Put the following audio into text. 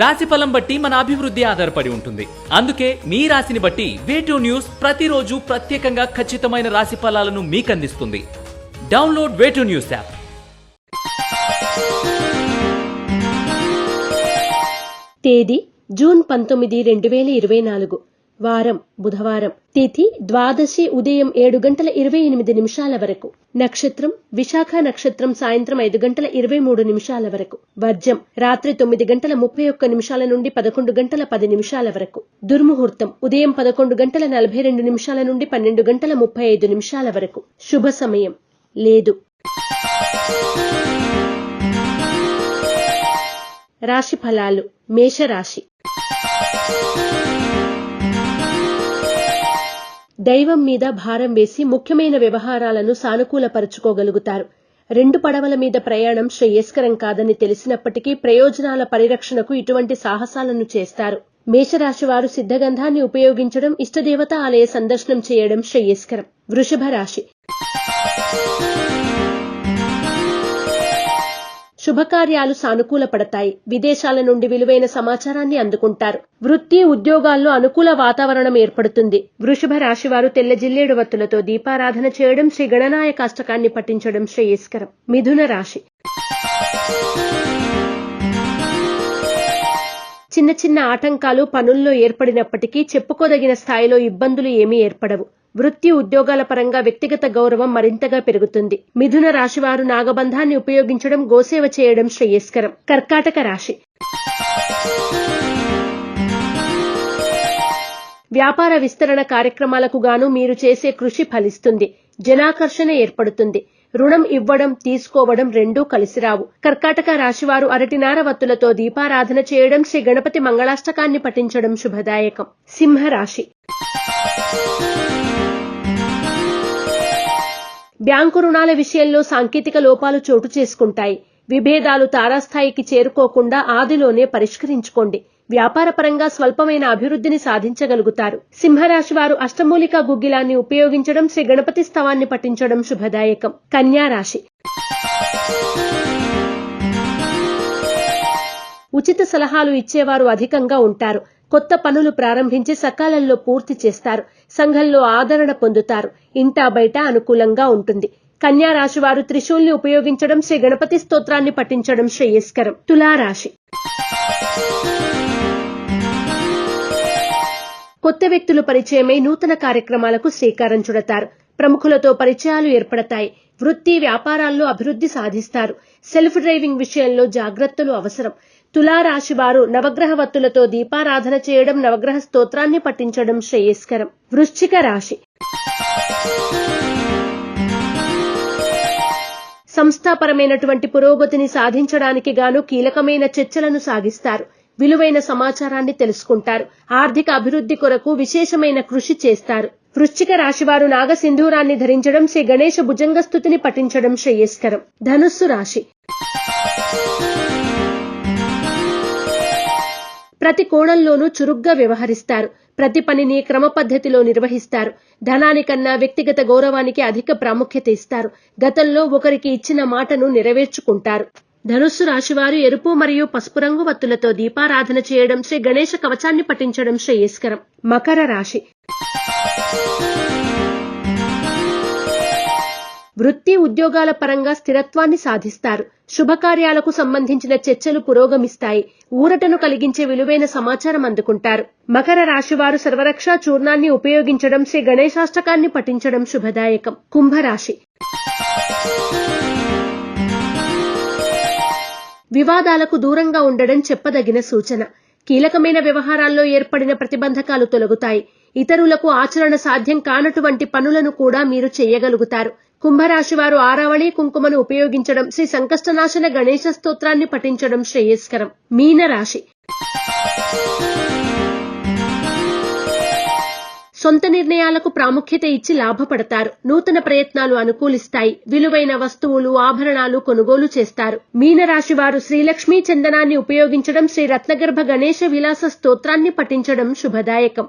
రాశి ఫలం బట్టి మన అభివృద్ధి ఆధారపడి ఉంటుంది. అందుకే మీ రాశిని బట్టి వేటూ న్యూస్ ప్రతిరోజు ప్రత్యేకంగా ఖచ్చితమైన రాశి ఫలాలను మీకు అందిస్తుంది download way two news app తేదీ జూన్ పంతొమ్మిది రెండు వేల ఇరవై నాలుగు. వారం బుధవారం. తిథి ద్వాదశి ఉదయం ఏడు గంటల ఇరవై ఎనిమిది నిమిషాల వరకు. నక్షత్రం విశాఖ నక్షత్రం సాయంత్రం ఐదు గంటల ఇరవై మూడు నిమిషాల వరకు. వర్జం రాత్రి తొమ్మిది గంటల ముప్పై ఒక్క నిమిషాల నుండి పదకొండు గంటల పది నిమిషాల వరకు. దుర్ముహూర్తం ఉదయం పదకొండు గంటల నలభై రెండు నిమిషాల నుండి పన్నెండు గంటల ముప్పై ఐదు నిమిషాల వరకు. శుభ సమయం. లేదు. రాశి ఫలాలు. మేషరాశి. దైవం మీద భారం వేసి ముఖ్యమైన వ్యవహారాలను సానుకూలపరుచుకోగలుగుతారు. రెండు పడవల మీద ప్రయాణం శ్రేయస్కరం కాదని తెలిసినప్పటికీ ప్రయోజనాల పరిరక్షణకు ఇటువంటి సాహసాలను చేస్తారు. మేషరాశి వారు సిద్ధగంధాన్ని ఉపయోగించడం ఇష్టదేవత ఆలయ సందర్శనం చేయడం శ్రేయస్కరం. వృషభ రాశి శుభకార్యాలు సానుకూల పడతాయి విదేశాల నుండి విలువైన సమాచారాన్ని అందుకుంటారు. వృత్తి ఉద్యోగాల్లో అనుకూల వాతావరణం ఏర్పడుతుంది. వృషభ రాశి వారు తెల్ల జిల్లేడు వత్తులతో దీపారాధన చేయడం శ్రీ గణనాయక అష్టకాన్ని పఠించడం శ్రేయస్కరం. మిథున రాశి. చిన్న చిన్న ఆటంకాలు పనుల్లో ఏర్పడినప్పటికీ చెప్పుకోదగిన స్థాయిలో ఇబ్బందులు ఏమీ ఏర్పడవు. వృత్తి ఉద్యోగాల పరంగా వ్యక్తిగత గౌరవం మరింతగా పెరుగుతుంది. మిథున రాశివారు నాగబంధాన్ని ఉపయోగించడం గోసేవ చేయడం శ్రేయస్కరం. కర్కాటక రాశి. వ్యాపార విస్తరణ కార్యక్రమాలకు గాను మీరు చేసే కృషి ఫలిస్తుంది. జనాకర్షణ ఏర్పడుతుంది. రుణం ఇవ్వడం తీసుకోవడం రెండూ కలిసిరావు. కర్కాటక రాశివారు అరటినార వత్తులతో దీపారాధన చేయడం శ్రీ గణపతి మంగళాష్టకాన్ని పఠించడం శుభదాయకం. సింహరాశి. బ్యాంకు రుణాల విషయంలో సాంకేతిక లోపాలు చోటు చేసుకుంటాయి. విభేదాలు తారాస్థాయికి చేరుకోకుండా ఆదిలోనే పరిష్కరించుకోండి. వ్యాపారపరంగా స్వల్పమైన అభివృద్ధిని సాధించగలుగుతారు. సింహరాశి వారు అష్టమూలికా గుగ్గిలాన్ని ఉపయోగించడం శ్రీ గణపతి స్తవాన్ని పఠించడం శుభదాయకం. కన్యా రాశి. ఉచిత సలహాలు ఇచ్చేవారు అధికంగా ఉంటారు. కొత్త పనులు ప్రారంభించి సకాలంలో పూర్తి చేస్తారు. సంఘంలో ఆదరణ పొందుతారు. ఇంటా బయట అనుకూలంగా ఉంటుంది. కన్యా రాశి వారు త్రిశూల్ని ఉపయోగించడం శ్రీ గణపతి స్తోత్రాన్ని పఠించడం శ్రేయస్కరం. తులారాశి. కొత్త వ్యక్తులు పరిచయమై నూతన కార్యక్రమాలకు శ్రీకారం చుడతారు. ప్రముఖులతో పరిచయాలు ఏర్పడతాయి. వృత్తి వ్యాపారాల్లో అభివృద్ధి సాధిస్తారు. సెల్ఫ్ డ్రైవింగ్ విషయంలో జాగ్రత్తలు అవసరం. తులారాశి వారు నవగ్రహ వత్తులతో దీపారాధన చేయడం నవగ్రహ స్తోత్రాన్ని పఠించడం శ్రేయస్కరం. వృశ్చిక రాశి. సంస్థాపరమైనటువంటి పురోగతిని సాధించడానికి గాను కీలకమైన చర్చలను సాగిస్తారు. విలువైన సమాచారాన్ని తెలుసుకుంటారు. ఆర్థిక అభివృద్ధి కొరకు విశేషమైన కృషి చేస్తారు. వృశ్చిక రాశివారు నాగసింధూరాన్ని ధరించడం శ్రీ గణేశ భుజంగస్థుతిని పఠించడం శ్రేయస్కరం. ధనుస్సు రాశి. ప్రతి కోణంలోనూ చురుగ్గా వ్యవహరిస్తారు. ప్రతి పనిని క్రమ పద్ధతిలో నిర్వహిస్తారు. ధనానికన్నా వ్యక్తిగత గౌరవానికి అధిక ప్రాముఖ్యత ఇస్తారు. గతంలో ఒకరికి ఇచ్చిన మాటను నెరవేర్చుకుంటారు. ధనుస్సు రాశివారు ఎరుపు మరియు పసుపు రంగు వత్తులతో దీపారాధన చేయడం శ్రీ గణేష కవచాన్ని పఠించడం శ్రేయస్కరం. మకర రాశి. వృత్తి ఉద్యోగాల పరంగా స్థిరత్వాన్ని సాధిస్తారు. శుభకార్యాలకు సంబంధించిన చర్చలు పురోగమిస్తాయి. ఊరటను కలిగించే విలువైన సమాచారం అందుకుంటారు. మకర రాశివారు సర్వరక్షా చూర్ణాన్ని ఉపయోగించడం శ్రీ గణేశాష్టకాన్ని పఠించడం శుభదాయకం. కుంభరాశి. వివాదాలకు దూరంగా ఉండడం చెప్పదగిన సూచన. కీలకమైన వ్యవహారాల్లో ఏర్పడిన ప్రతిబంధకాలు తొలగుతాయి. ఇతరులకు ఆచరణ సాధ్యం కానటువంటి పనులను కూడా మీరు చేయగలుగుతారు. కుంభరాశి వారు ఆరావళి కుంకుమను ఉపయోగించడం శ్రీ సంకష్టనాశన గణేశ స్తోత్రాన్ని పఠించడం శ్రేయస్కరం. మీన రాశి సొంత నిర్ణయాలకు ప్రాముఖ్యత ఇచ్చి లాభపడతారు. నూతన ప్రయత్నాలు అనుకూలిస్తాయి. విలువైన వస్తువులు ఆభరణాలు కొనుగోలు చేస్తారు. మీనరాశి వారు శ్రీలక్ష్మీ చందనాన్ని ఉపయోగించడం శ్రీ రత్నగర్భ గణేశ విలాస స్తోత్రాన్ని పఠించడం శుభదాయకం.